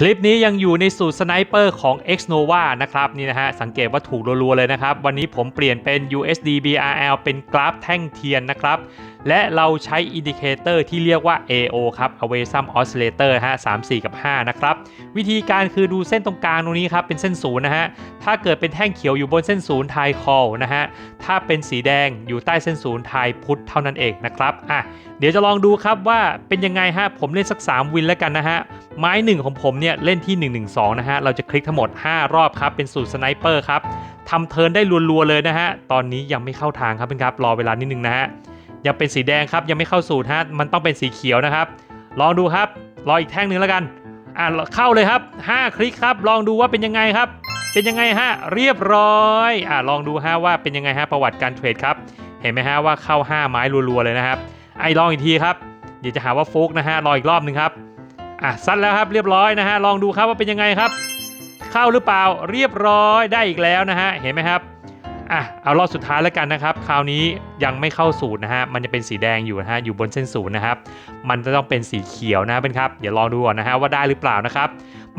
คลิปนี้ยังอยู่ในสูตรสไนเปอร์ของ X Nova นะครับนี่นะฮะสังเกตว่าถูกรัวๆเลยนะครับ วันนี้ผมเปลี่ยนเป็น USD BRL เป็นกราฟแท่งเทียนนะครับและเราใช้อินดิเคเตอร์ที่เรียกว่า AO ครับ Awesome Oscillator ฮะ3 4 กับ 5 นะครับ วิธีการคือดูเส้นตรงกลางตรงนี้ครับ เป็นเส้นศูนย์นะฮะ ถ้าเกิดเป็นแท่งเขียวอยู่บนเส้นศูนย์ไทยคอลนะฮะ ถ้าเป็นสีแดงอยู่ใต้เส้นศูนย์ไทยพุทธเท่านั้นเองนะครับ อะ เดี๋ยวจะลองดูครับว่าเป็นยังไงฮะ ผมเล่นสัก 3 วินแล้วกันนะฮะ ไม้หนึ่งของผมเนี่ยเล่นที่ 112 นะฮะ เราจะคลิกทั้งหมด 5 รอบครับ เป็นสูตรสไนเปอร์ครับทำเทิร์นได้รัวๆเลยนะฮะ ตอนนี้ยังไม่เข้าทางครับเพื่อนครับ รอเวลานิดนึงนะฮะ ยังเป็นสีแดงครับยังไม่เข้าสูตรฮะมันต้องเป็นสีเขียวนะครับ ลองดูครับรออีกแท่งหนึ่งแล้วกันอะเข้าเลยครับ 5 คลิกครับ ลองดูว่าเป็นยังไงครับ เป็นยังไงฮะเรียบร้อยอะลองดูฮะว่าเป็นยังไงฮะประวัติการเทรดครับเห็นไหมฮะว่าเข้า 5 ไม้รัวๆเลยนะครับไอ้ลองอีกทีครับเดี๋ยวจะหาว่าฟุกนะฮะรออีกรอบหนึ่งครับอะซัดแล้วครับเรียบร้อยนะฮะลองดูครับว่าเป็นยังไงครับ เข้าหรือเปล่าเรียบร้อยได้อีกแล้วนะฮะเห็นไหมครับ อะเอารอบสุดท้ายแล้วกันนะครับ คราวนี้ยังไม่เข้าสูตรนะฮะมันจะเป็นสีแดงอยู่นะฮะอยู่บนเส้นศูนย์นะครับ มันจะต้องเป็นสีเขียวนะเป็นครับเดี๋ยวลองดูก่อนนะฮะว่าได้หรือเปล่านะครับ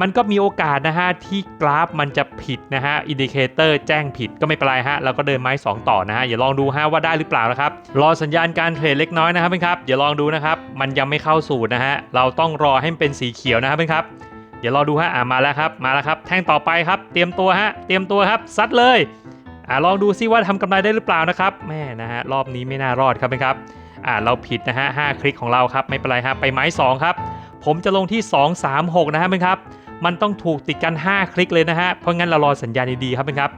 มันก็มีโอกาสนะฮะที่กราฟมันจะผิดนะฮะอินดิเคเตอร์แจ้งผิดก็ไม่เป็นไรฮะเราก็เดินไม้ 2 ต่อนะฮะอย่าลองดูฮะว่าได้หรือเปล่านะครับรอสัญญาณการเทรดเล็กน้อยนะครับเป็นครับเดี๋ยวลองดูนะครับมันยังไม่เข้าสูตรนะฮะเราต้องรอให้มันเป็นสีเขียวนะครับเป็นครับเดี๋ยวรอดูฮะอ่ามาแล้วครับมาแล้วครับ แท่งต่อไปครับ เตรียมตัวฮะเตรียมตัวครับซัดเลย อ่าลองดูซิว่าทำกำไรได้หรือเปล่านะครับแม่นะฮะรอบนี้ไม่น่ารอดครับเป็นครับอ่าเราผิดนะฮะห้าคลิกของเราครับไม่เป็นไรฮะไปไม้สองครับ ผมจะลงที่ 2 3 6 นะฮะเป็นครับ มันต้องถูกติดกัน 5 คลิกเลยนะฮะเพราะงั้นเรารอสัญญาณดีๆครับเป็นครับ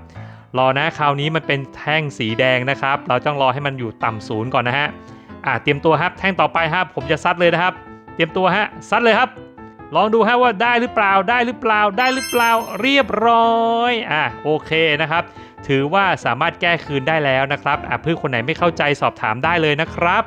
รอนะคราวนี้มันเป็นแท่งสีแดงนะครับ เราต้องรอให้มันอยู่ต่ำศูนย์ก่อนนะฮะอ่าเตรียมตัวครับแท่งต่อไปครับผมจะซัดเลยนะครับ เตรียมตัวฮะซัดเลยครับ ลองดูฮะว่าได้หรือเปล่าได้หรือเปล่าได้หรือเปล่าเรียบร้อยอะโอเคนะครับ ถือว่าสามารถแก้คืนได้แล้วนะครับอะเพื่อคนไหนไม่เข้าใจสอบถามได้เลยนะครับ